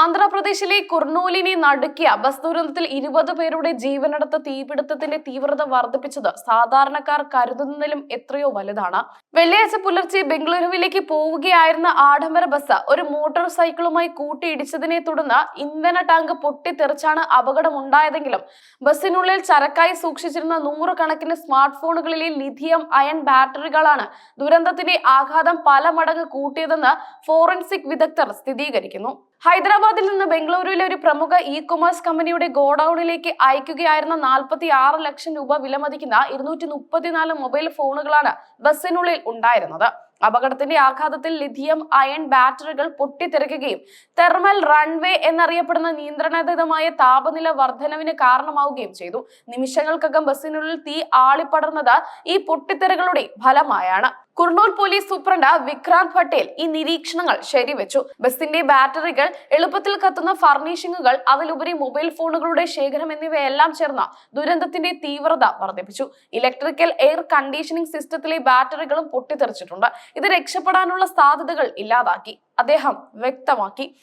ആന്ധ്രാപ്രദേശിലെ കുർണൂലിനെ നടുക്കിയ ബസ് ദുരന്തത്തിൽ ഇരുപത് പേരുടെ ജീവനെടുത്ത തീപിടുത്തത്തിന്റെ തീവ്രത വർദ്ധിപ്പിച്ചത് സാധാരണക്കാർ കരുതുന്നതിലും എത്രയോ വലുതാണ്. വെള്ളിയാഴ്ച പുലർച്ചെ ബംഗളൂരുവിലേക്ക് പോവുകയായിരുന്ന ആഡംബര ബസ് ഒരു മോട്ടോർ സൈക്കിളുമായി കൂട്ടിയിടിച്ചതിനെ തുടർന്ന് ഇന്ധന ടാങ്ക് പൊട്ടിത്തെറിച്ചാണ് അപകടമുണ്ടായതെങ്കിലും ബസ്സിനുള്ളിൽ ചരക്കായി സൂക്ഷിച്ചിരുന്ന നൂറുകണക്കിന് സ്മാർട്ട് ഫോണുകളിലെ ലിഥിയം അയൺ ബാറ്ററികളാണ് ദുരന്തത്തിന്റെ ആഘാതം പല മടങ്ങ് കൂട്ടിയതെന്ന് ഫോറൻസിക് വിദഗ്ധർ സ്ഥിരീകരിക്കുന്നു. ഹൈദരാബാദിൽ നിന്ന് ബംഗളൂരുവിലെ ഒരു പ്രമുഖ ഇ കൊമേഴ്സ് കമ്പനിയുടെ ഗോഡൌണിലേക്ക് അയക്കുകയായിരുന്ന നാൽപ്പത്തി ആറ് ലക്ഷം രൂപ വിലമതിക്കുന്ന ഇരുന്നൂറ്റി മുപ്പത്തിനാല് മൊബൈൽ ഫോണുകളാണ് ബസ്സിനുള്ളിൽ ഉണ്ടായിരുന്നത്. അപകടത്തിന്റെ ആഘാതത്തിൽ ലിഥിയം അയൺ ബാറ്ററികൾ പൊട്ടിത്തെറിക്കുകയും തെർമൽ റൺവേ എന്നറിയപ്പെടുന്ന നിയന്ത്രണാതീതമായ താപനില വർധനവിന് കാരണമാവുകയും ചെയ്തു. നിമിഷങ്ങൾക്കകം ബസ്സിനുള്ളിൽ തീ ആളിപ്പടർന്നത് ഈ പൊട്ടിത്തെറികളുടെ ഫലമായാണ്. കുർണൂൽ പോലീസ് സൂപ്രണ്ട് വിക്രാന്ത് പട്ടേൽ ഈ നിരീക്ഷണങ്ങൾ ശരിവെച്ചു. ബസിന്റെ ബാറ്ററികൾ എളുപ്പത്തിൽ കത്തുന്ന ഫർണിഷിങ്ങുകൾ അതിലുപരി മൊബൈൽ ഫോണുകളുടെ ശേഖരം എന്നിവയെല്ലാം ചേർന്ന ദുരന്തത്തിന്റെ തീവ്രത വർദ്ധിപ്പിച്ചു. ഇലക്ട്രിക്കൽ എയർ കണ്ടീഷനിംഗ് സിസ്റ്റത്തിലെ ബാറ്ററികളും പൊട്ടിത്തെറിച്ചിട്ടുണ്ട്. ഇത് രക്ഷപ്പെടാനുള്ള സാധ്യതകൾ ഇല്ലാതാക്കി. അദ്ദേഹം വ്യക്തമാക്കി.